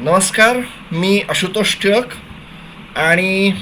नमस्कार मी आशुतोष टिळक आणि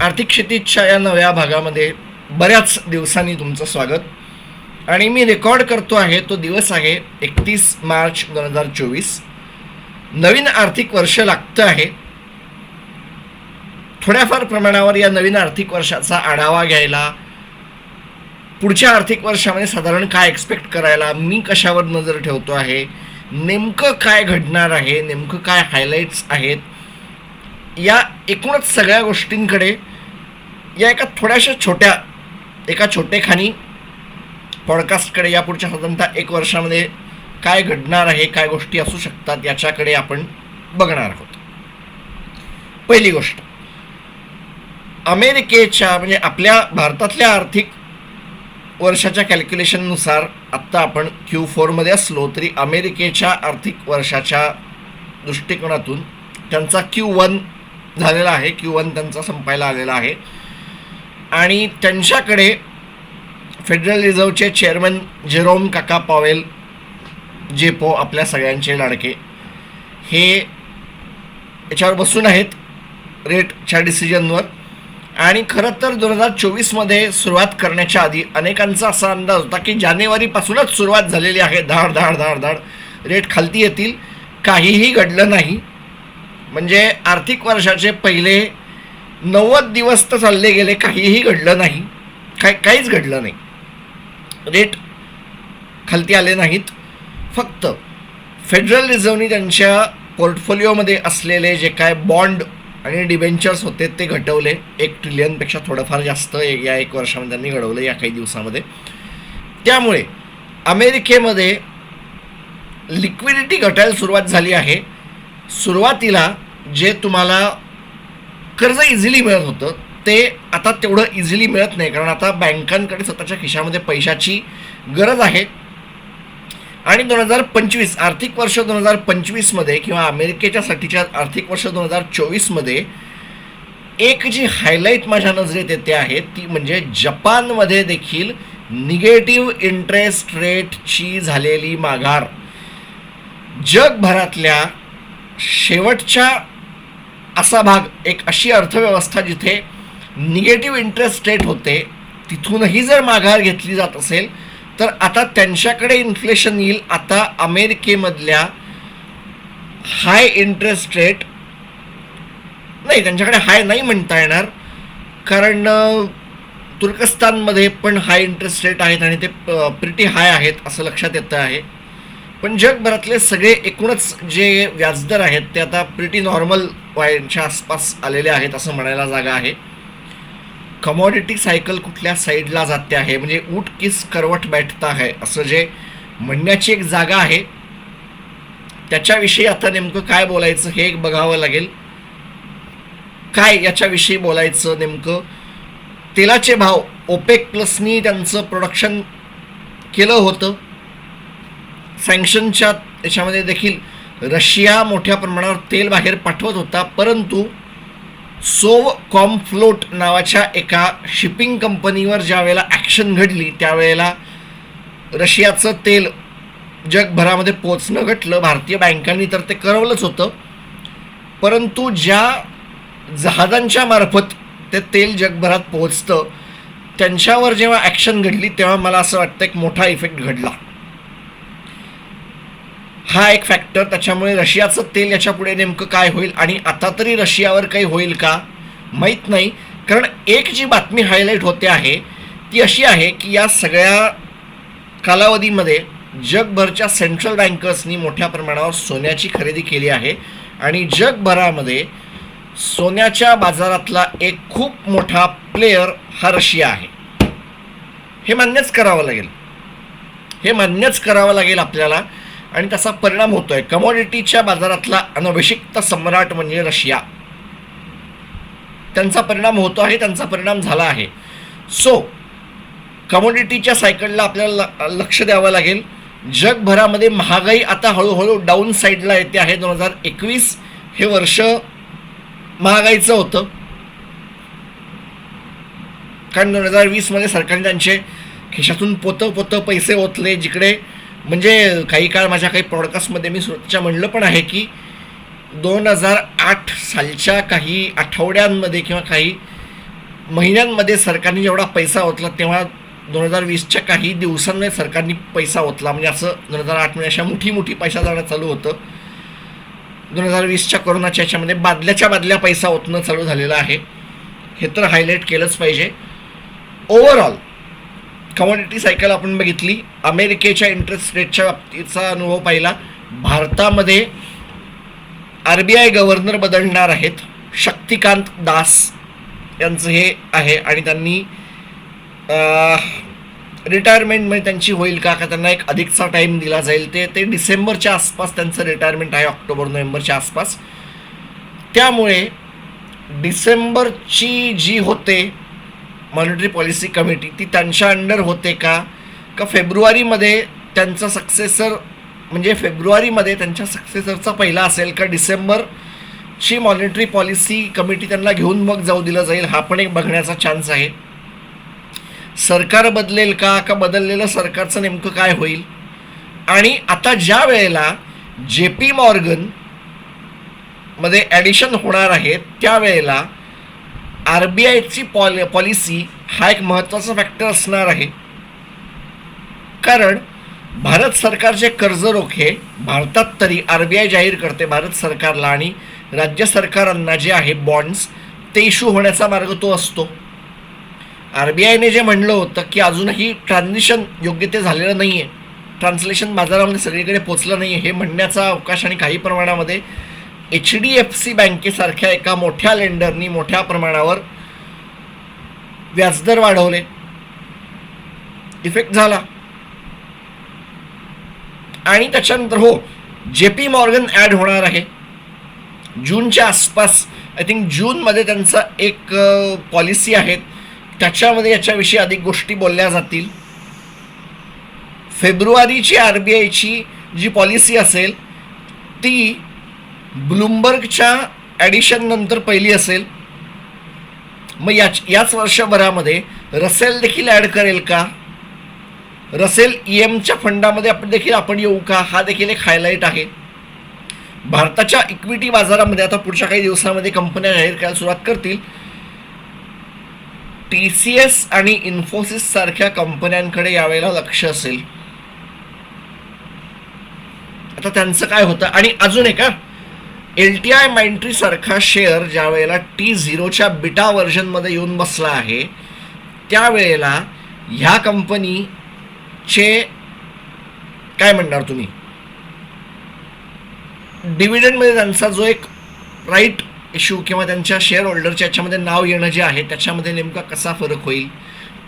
आर्थिक क्षितिजच्या या नव्या भागामध्ये बऱ्याच दिवसांनी तुमचं स्वागत. आणि मी रेकॉर्ड करतो आहे तो दिवस आहे एकतीस मार्च दोन हजार चोवीस. नवीन आर्थिक वर्ष लागतं आहे. थोड्याफार प्रमाणावर या नवीन आर्थिक वर्षाचा आढावा घ्यायला पुढच्या आर्थिक वर्षामध्ये साधारण काय एक्सपेक्ट करायला मी कशावर नजर ठेवतो आहे नेमकं काय घडणार आहे नेमकं काय हायलाईट्स आहेत या एकूणच सगळ्या गोष्टींकडे या एका थोड्याशा छोट्या एका छोटेखानी पॉडकास्टकडे या पुढच्या साधारणतः एक वर्षामध्ये काय घडणार आहे काय गोष्टी असू शकतात याच्याकडे आपण बघणार आहोत. पहिली गोष्ट. अमेरिकेच्या म्हणजे आपल्या भारतातल्या आर्थिक वर्षाच्या कॅल्क्युलेशननुसार आत्ता आपण क्यू फोरमध्ये असलो तरी अमेरिकेच्या आर्थिक वर्षाच्या दृष्टिकोनातून त्यांचा क्यू वन झालेला आहे. क्यू वन त्यांचा संपायला आलेला आहे. आणि त्यांच्याकडे फेडरल रिझर्वचे चेअरमन जेरोम काका पॉवेल जेपो आपल्या सगळ्यांचे लाडके हे याच्यावर बसून आहेत. रेटच्या डिसिजनवर आणि खरं तर दोन हजार चोवीसमध्ये सुरुवात करण्याच्या आधी अनेकांचा असा अंदाज होता की जानेवारीपासूनच सुरुवात झालेली आहे. धाड धाड धाड धाड. रेट खालती येतील. काहीही घडलं नाही. म्हणजे आर्थिक वर्षाचे पहिले नव्वद दिवस तर चालले गेले काहीही घडलं नाही. काय काहीच घडलं नाही. रेट खालती आले नाहीत. फक्त फेडरल रिझर्वनी त्यांच्या पोर्टफोलिओमध्ये असलेले जे काय बॉन्ड आणि डिबेंचर्स होते ते घटवले. एक ट्रिलियनपेक्षा थोडंफार जास्त या एक वर्षामध्ये त्यांनी घडवलं या काही दिवसामध्ये. त्यामुळे अमेरिकेमध्ये लिक्विडिटी घटायला सुरुवात झाली आहे. सुरुवातीला जे तुम्हाला कर्ज इझिली मिळत होतं ते आता तेवढं इझिली मिळत नाही. कारण आता बँकांकडे स्वतःच्या खिशामध्ये पैशाची गरज आहे. आणि दोन हजार पंचवीस आर्थिक वर्ष दोन हजार पंचवीसमध्ये किंवा अमेरिकेच्यासाठीच्या आर्थिक वर्ष दोन हजार चोवीसमध्ये एक जी हायलाईट माझ्या नजरेत येते आहे ती म्हणजे जपानमध्ये देखील निगेटिव्ह इंटरेस्ट रेटची झालेली माघार. जगभरातल्या शेवटच्या असा भाग एक अशी अर्थव्यवस्था जिथे निगेटिव्ह इंटरेस्ट रेट होते तिथूनही जर माघार घेतली जात असेल तर आता त्यांच्याकडे इन्फ्लेशन येईल. आता अमेरिकेमधल्या हाय इंटरेस्ट रेट नाही त्यांच्याकडे हाय नाही म्हणता येणार. कारण तुर्कस्तानमध्ये पण हाय इंटरेस्ट रेट आहेत आणि ते प्रिटी हाय आहेत असं लक्षात येतं आहे. पण जगभरातले सगळे एकूणच जे व्याजदर आहेत ते आता प्रिटी नॉर्मल वायच्या आसपास आलेले आहेत असं म्हणायला जागा आहे. कमॉडिटी सायकल कुठल्या साईडला जाते आहे? म्हणजे ऊट किस करवट बैठता आहे? असं जे म्हणण्याची एक जागा आहे. त्याच्याविषयी आता नेमकं काय बोलायचं हे एक बघावं लागेल. काय याच्याविषयी बोलायचं नेमकं? तेलाचे भाव ओपेक प्लसनी त्यांचं प्रोडक्शन केलं होतं. सँक्शनच्या याच्यामध्ये देखील रशिया मोठ्या प्रमाणावर तेल बाहेर पाठवत होता. परंतु सोव कॉमफ्लोट नावाच्या एका शिपिंग कंपनीवर ज्या वेळेला ॲक्शन घडली त्यावेळेला रशियाचं तेल जगभरामध्ये पोचणं घटलं भारतीय बँकांनी तर ते करवलंच होतं. परंतु ज्या जहाजांच्या मार्फत ते तेल जगभरात पोहोचतं त्यांच्यावर जेव्हा ॲक्शन घडली तेव्हा मला असं वाटतं एक मोठा इफेक्ट घडला. हा एक फॅक्टर त्याच्यामुळे रशियाचं तेल याच्यापुढे नेमकं काय होईल आणि आता तरी रशियावर काही होईल का माहीत नाही. कारण एक जी बातमी हायलाईट होते आहे ती अशी आहे की या सगळ्या कालावधीमध्ये जगभरच्या सेंट्रल बँकर्सनी मोठ्या प्रमाणावर सोन्याची खरेदी केली आहे आणि जगभरामध्ये सोन्याच्या बाजारातला एक खूप मोठा प्लेयर हा रशिया आहे. हे मान्यच करावं लागेल. हे मान्यच करावं लागेल आपल्याला. आणि त्याचा परिणाम होतोय? कमॉडिटीच्या बाजारातला अनभिषिक्त सम्राट म्हणजे रशिया. त्यांचा परिणाम होतो आहे त्यांचा परिणाम झाला आहे. सो कमोडिटीच्या सायकलला आपल्याला ल- लक्ष द्यावं लागेल. जगभरामध्ये महागाई आता हळूहळू डाऊन साईडला येते आहे. दोन हजार एकवीस हे वर्ष महागाईचं होतं. कारण दोन हजार वीसमध्ये सरकारने त्यांचे खिशातून पोतं पोतं पैसे ओतले जिकडे म्हणजे काही काळ माझ्या काही पॉडकास्टमध्ये मी सुरतच्या म्हणलं पण आहे की दोन हजार आठ सालच्या काही आठवड्यांमध्ये किंवा काही महिन्यांमध्ये सरकारने जेवढा पैसा ओतला तेव्हा दोन हजार वीसच्या काही दिवसांमध्ये सरकारने पैसा ओतला. म्हणजे असं दोन हजार आठमध्ये अशा मोठी मोठी पैसा जाणं चालू होतं. दोन हजार वीसच्या कोरोनाच्या याच्यामध्ये बादल्याच्या बादल्या पैसा ओतणं चालू झालेलं आहे. हे तर हायलाईट केलंच पाहिजे. ओव्हरऑल कमॉडिटी सायकल आपण बघितली. अमेरिकेच्या इंटरेस्ट रेटच्या बाबतीचा अनुभव पाहिला. भारतामध्ये आर बी आय गव्हर्नर बदलणार आहेत. शक्तिकांत दास यांचं हे आहे आणि त्यांनी रिटायरमेंटमध्ये त्यांची होईल का का त्यांना एक अधिकचा टाईम दिला जाईल ते ते डिसेंबरच्या आसपास त्यांचं रिटायरमेंट आहे ऑक्टोबर नोव्हेंबरच्या आसपास. त्यामुळे डिसेंबरची जी होते मॉनिटरी पॉलिसी कमिटी ती त्यांच्या अंडर होते का? का फेब्रुवारीमध्ये त्यांचा सक्सेसर म्हणजे फेब्रुवारीमध्ये त्यांच्या सक्सेसरचा पहिला असेल का? डिसेंबरची मॉनिटरी पॉलिसी कमिटी त्यांना घेऊन मग जाऊ दिलं जाईल. हा पण एक बघण्याचा चान्स आहे. सरकार बदलेल का? का बदललेलं सरकारचं नेमकं काय होईल? आणि आता ज्या वेळेला जे पी मॉर्गनमध्ये ॲडिशन होणार आहे त्यावेळेला आर बी आयची पॉल पॉलिसी हा एक महत्त्वाचा फॅक्टर असणार आहे. कारण भारत सरकारचे कर्ज रोखे भारतात तरी आर बी आय जाहीर करते भारत सरकारला आणि राज्य सरकारांना जे आहे बॉन्ड्स ते इश्यू होण्याचा मार्ग तो असतो. आर बी आयने जे म्हणलं होतं की अजूनही ट्रान्झिशन योग्य ते झालेलं नाही आहे ट्रान्सलेशन बाजारामध्ये सगळीकडे पोचलं नाही आहे हे म्हणण्याचा अवकाश आणि काही प्रमाणामध्ये एच डी एफ सी बँकेसारख्या एका मोठ्या लेंडरनी मोठ्या प्रमाणावर व्याजदर वाढवले. इफेक्ट झाला. आणि त्याच्यानंतर हो जे पी मॉर्गन ॲड होणार आहे. जूनच्या आसपास आय थिंक जूनमध्ये त्यांचा एक पॉलिसी आहे. त्याच्यामध्ये याच्याविषयी अधिक गोष्टी बोलल्या जातील. फेब्रुवारीची आर बी आयची जी पॉलिसी असेल ती ब्लूमबर्गच्या ॲडिशन नंतर पहिली असेल. मग याच याच वर्षभरामध्ये रसेल देखील ॲड करेल का? रसेल ई एमच्या फंडामध्ये आपण देखील आपण येऊ का? हा देखील एक हायलाईट आहे. भारताच्या इक्विटी बाजारामध्ये आता पुढच्या काही दिवसामध्ये कंपन्या जाहीर करायला सुरुवात करतील. टी सी एस आणि इन्फोसिस सारख्या कंपन्यांकडे यावेळेला लक्ष असेल. आता त्यांचं काय होतं? आणि अजून एक एल टी आय माइंट्री सारखा शेअर ज्या वेळेला टी झिरोच्या बिटा व्हर्जनमध्ये येऊन बसला आहे त्यावेळेला ह्या कंपनीचे काय म्हणणार तुम्ही? डिव्हिडंडमध्ये त्यांचा जो एक राईट इश्यू किंवा त्यांच्या शेअर होल्डरच्या याच्यामध्ये नाव येणं जे आहे त्याच्यामध्ये नेमका कसा फरक होईल?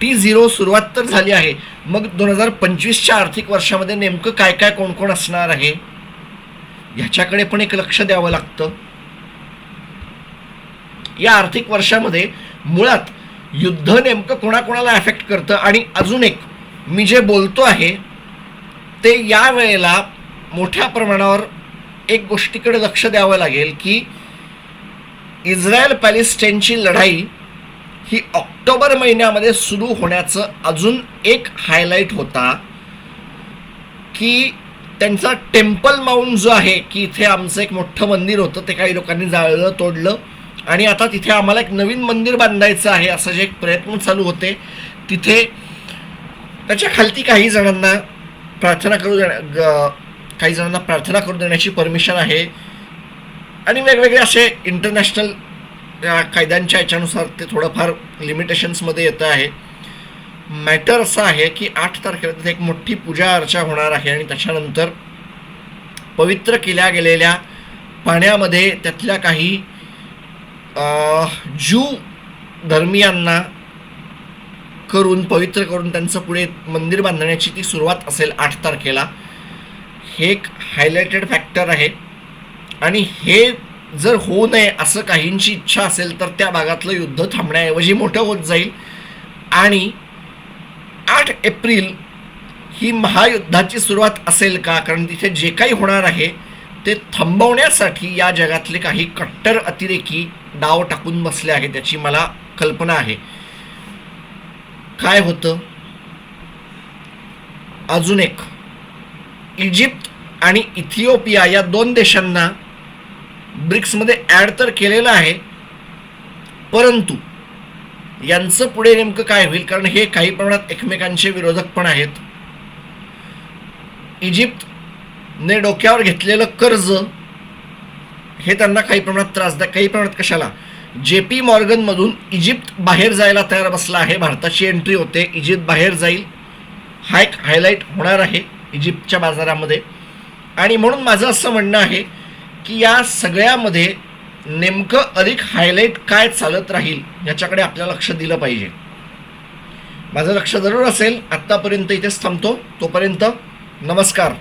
टी झिरो सुरुवात तर झाली आहे. मग दोन हजार पंचवीसच्या आर्थिक वर्षामध्ये नेमकं काय काय कोण कोण असणार आहे? ह्याच्याकडे पण एक लक्ष द्यावं लागतं. या आर्थिक वर्षामध्ये मुळात युद्ध नेमकं कोणाकोणाला अफेक्ट करतं? आणि अजून एक मी जे बोलतो आहे ते या वेळेला मोठ्या प्रमाणावर एक गोष्टीकडे लक्ष द्यावं लागेल की इस्रायल पॅलेस्टाईनची लढाई ही ऑक्टोबर महिन्यामध्ये सुरू होण्याचं अजून एक हायलाईट होता की त्यांचा टेम्पल माउंट जो आहे की इथे आमचं एक मोठं मंदिर होतं ते काही लोकांनी जाळलं तोडलं. आणि आता तिथे आम्हाला एक नवीन मंदिर बांधायचं आहे असं जे एक प्रयत्न चालू होते तिथे त्याच्या खालती काही जणांना प्रार्थना करू देण्या काही जणांना प्रार्थना करू देण्याची परमिशन आहे. आणि वेगवेगळे असे इंटरनॅशनल कायद्यांच्या याच्यानुसार ते थोडंफार लिमिटेशन्समध्ये येतं आहे. मॅटर असं आहे की आठ तारखेला तिथे एक मोठी पूजा अर्चा होणार आहे आणि त्याच्यानंतर पवित्र केल्या गेलेल्या पाण्यामध्ये त्यातल्या काही जू धर्मियांना करून पवित्र करून त्यांचं पुढे मंदिर बांधण्याची ती सुरुवात असेल आठ तारखेला. हे एक हायलाइटेड फॅक्टर आहे. आणि हे जर होऊ नये असं काहींची इच्छा असेल तर त्या भागातलं युद्ध थांबण्याऐवजी मोठं होत जाईल. आणि आठ एप्रिल ही महायुद्धाची सुरुवात असेल का? कारण तिथे जे काही होणार आहे ते थांबवण्यासाठी या जगातले काही कट्टर अतिरेकी डाव टाकून बसले आहेत त्याची मला कल्पना आहे. काय होतं? अजून एक. इजिप्त आणि इथिओपिया या दोन देशांना ब्रिक्समध्ये ॲड तर केलेलं आहे परंतु यांचं पुढे नेमकं काय होईल? कारण हे काही प्रमाणात एकमेकांचे विरोधक पण आहेत. इजिप्तने डोक्यावर घेतलेलं कर्ज हे त्यांना काही प्रमाणात त्रास द्या. काही प्रमाणात कशाला? जे पी मॉर्गनमधून इजिप्त बाहेर जायला तयार बसला आहे. भारताची एंट्री होते. इजिप्त बाहेर जाईल. हा एक हायलाईट होणार आहे इजिप्तच्या बाजारामध्ये. आणि म्हणून माझं असं म्हणणं आहे की या सगळ्यामध्ये नेमकं अधिक हायलाईट काय चालत राहील याच्याकडे आपल्याला लक्ष दिलं पाहिजे. माझं लक्ष जरूर असेल आत्तापर्यंत इथेच थांबतो. तोपर्यंत नमस्कार.